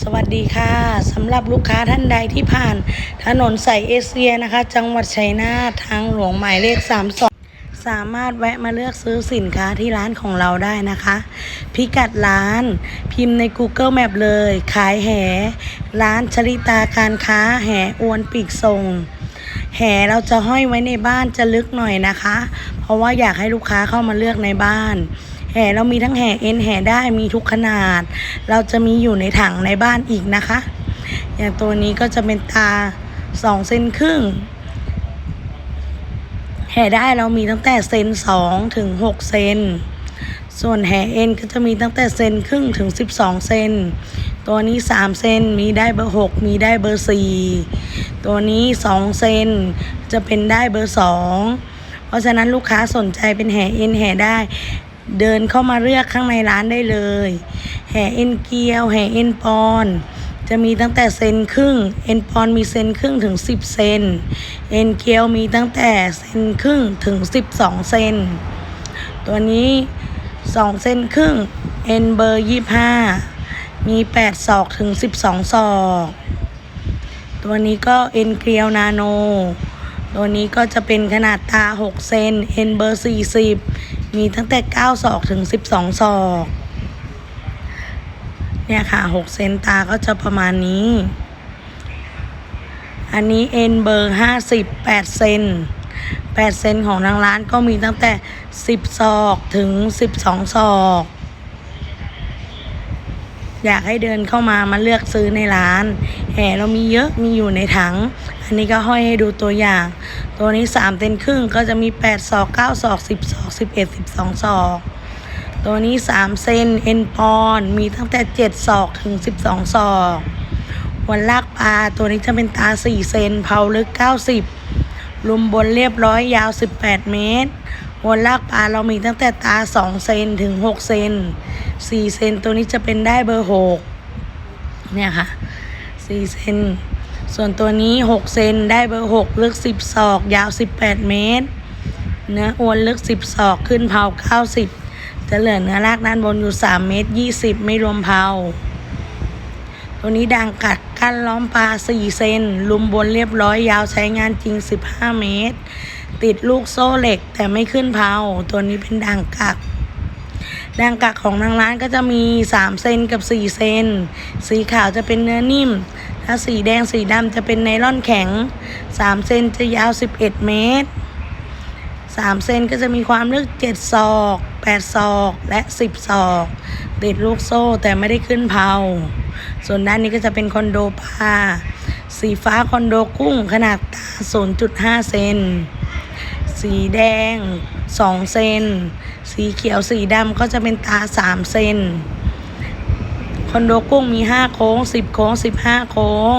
สวัสดีค่ะสำหรับลูกค้าท่านใดที่ผ่าน ถนนสายเอเชียนะคะ จังหวัดชัยนาททางหลวงหมายเลข 32 สามารถแวะมาเลือกซื้อสินค้าที่ร้านของเราได้นะคะ พิกัดร้านพิมพ์ใน Google Map เลย ขายแห ร้านชลิตาการค้าแหอวนปีกส่งแหเราจะห้อยไว้ในบ้านจะลึกหน่อยนะคะ เพราะว่าอยากให้ลูกค้าเข้ามาเลือกในบ้าน แห่เรามีทั้งแห่เอ็นแห่ได้มีทุกขนาด เราจะมีอยู่ในถังในบ้านอีกนะคะ อย่างตัวนี้ก็จะเป็นตาสองเซนครึ่ง แห่ได้เรามีตั้งแต่เซนสองถึงหกเซนส่วนแห่เอ็นก็จะมีตั้งแต่เซนครึ่งถึงสิบสองเซน ตัวนี้สามเซน มีได้เบอร์หกมีได้เบอร์สี่ตัวนี้สองเซน จะเป็นได้เบอร์สองเพราะฉะนั้นลูกค้าสนใจเป็นแห่เอ็นแห่ได้ เดินเข้ามาเลือกข้างในร้านได้เลย แห่เอ็นเกียว แห่เอ็นปอน จะมีตั้งแต่เซนครึ่ง เอ็นปอนมีเซนครึ่งถึง 10 เซน เอ็นเกียวมีตั้งแต่เซนครึ่งถึง 12 เซน ตัวนี้ 2 เซนครึ่ง เอ็นเบอร์ 25 มี 8 ศอกถึง 12 ศอก ตัวนี้ก็เอ็นเกลียวนาโนตัวนี้ก็จะเป็นขนาดตา 6 เซน เอ็นเบอร์ 40 มีตั้งแต่ 9 ศอกถึง 12 ศอก เนี่ยค่ะ 6 เซนตาก็จะประมาณนี้ อันนี้เอ็นเบอร์ 50 8 เซน8 เซนของทางร้านก็มีตั้งแต่ 10 ศอกถึง 12 ศอก อยากให้เดินเข้ามามาเลือกซื้อในร้าน แห่เรามีเยอะมีอยู่ในถัง อันนี้ก็ห้อยให้ดูตัวอย่าง ตัวนี้3เซนครึ่งก็จะมี8ศอก9ศอก10ศอก11 12ศอกตัวนี้3เซนเอ็นปอนมีตั้งแต่7ศอกถึง12ศอกหัวลากปลาตัวนี้จะเป็นตา4เซนเผาลึก90ลุมบนเรียบร้อยยาว18เมตร หัวลากปลาเรามีตั้งแต่ตา 2 เซนถึง 6 เซน 4 เซนตัวนี้จะเป็นได้เบอร์ 6 เนี่ยค่ะ 4 เซน ส่วนตัวนี้ 6 เซนได้เบอร์ 6 ลึก 10 ศอก ยาว 18 เมตร เนื้ออวนลึก 10 ศอก ขึ้นเผา 90 จะเหลือเนื้อรากด้านบนอยู่ 3 เมตร 20 ไม่รวมเผา ตัวนี้ดังกัด กั้นล้อมปลา 4 เซน ลุมบนเรียบร้อยยาวใช้งานจริง 15 เมตร ติดลูกโซ่เหล็กแต่ไม่ขึ้นเผาตัวนี้เป็นดังกักดังกักของทางร้านก็จะมี 3 เซนกับ 4 เซน สีขาวจะเป็นเนื้อนิ่ม ถ้าสีแดงสีดำจะเป็นไนล่อนแข็ง 3 เซนจะยาว 11 เมตร 3 เซนก็จะมีความลึก 7 ศอก 8 ศอกและ 10 ศอก ติดลูกโซ่แต่ไม่ได้ขึ้นเผา ส่วนด้านนี้ก็จะเป็นคอนโดปลาสีฟ้าคอนโดกุ้งขนาดตา 0.5 เซน สีแดง 2 เซน สีเขียวสีดำก็จะเป็นตา 3 เซน คอนโดกุ้งมี 5 โค้ง 10 โค้ง 15 โค้ง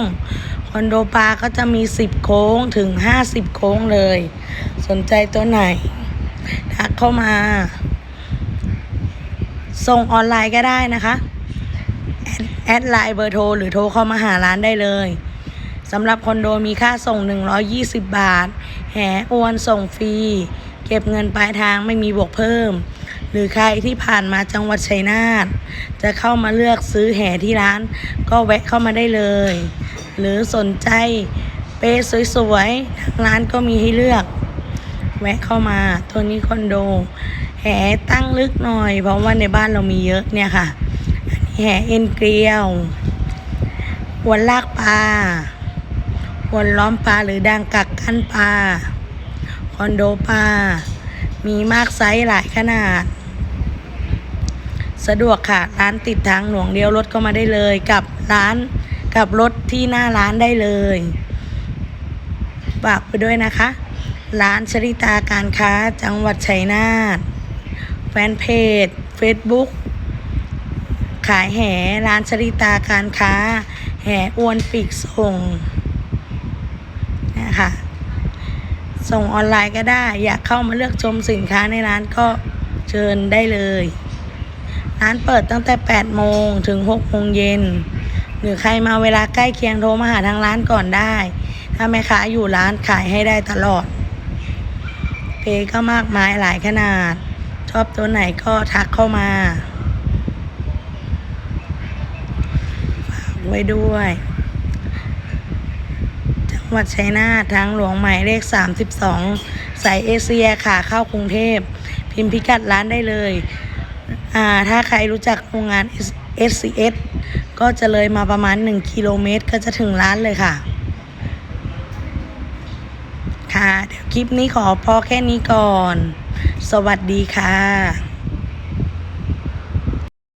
คอนโดปลาก็จะมี 10 โค้งถึง 50 โค้งเลย สนใจตัวไหน ทักเข้ามาส่งออนไลน์ก็ได้นะคะ แอดไลน์เบอร์โทรหรือโทรเข้ามาหาร้านได้เลยสำหรับคอนโดมีค่าส่ง 120 บาท แหอวนส่งฟรี เก็บเงินปลายทางไม่มีบวกเพิ่ม หรือใครที่ผ่านมาจังหวัดชัยนาทจะเข้ามาเลือกซื้อแห่ที่ร้าน ก็แวะเข้ามาได้เลย หรือสนใจเปสวยๆ ทางร้านก็มีให้เลือก แวะเข้ามาตัวนี้คอนโด แหตั้งลึกหน่อย เพราะว่าในบ้านเรามีเยอะเนี่ยค่ะ แห่เอ็นเกลียวอวนลากปลาอวนล้อมปลาหรือดังกักกั้นปลา คอนโดปลา มีมากไซส์หลายขนาด สะดวกค่ะ ร้านติดทางหลวงเดียวรถก็มาได้เลย กับร้านกับรถที่หน้าร้านได้เลยฝากไปด้วยนะคะ ร้านชริตาการค้าจังหวัดชัยนาทแฟนเพจ Facebook ขายแห่ร้านชริตาการค้า แห่อวนปีกส่งนะคะส่งออนไลน์ก็ได้ อยากเข้ามาเลือกชมสินค้าในร้านก็เชิญได้เลย ร้านเปิดตั้งแต่ 8 โมงถึง 6 โมงเย็น หรือใครมาเวลาใกล้เคียงโทรมาหาทางร้านก่อนได้ ถ้าแม่ค้าอยู่ร้านขายให้ได้ตลอด เพก็มากมายหลายขนาด ชอบตัวไหนก็ทักเข้ามา ไว้ด้วย จังหวัดชัยนาททางหลวงหมายเลข 32 สายเอเชียค่ะเข้ากรุงเทพ พิมพ์พิกัดร้านได้เลย อ่า ถ้าใครรู้จักโรงงาน SCS ก็จะเลยมาประมาณ 1 กิโลเมตร ก็จะถึงร้านเลยค่ะค่ะเดี๋ยวคลิปนี้ขอพอแค่นี้ก่อน สวัสดีค่ะ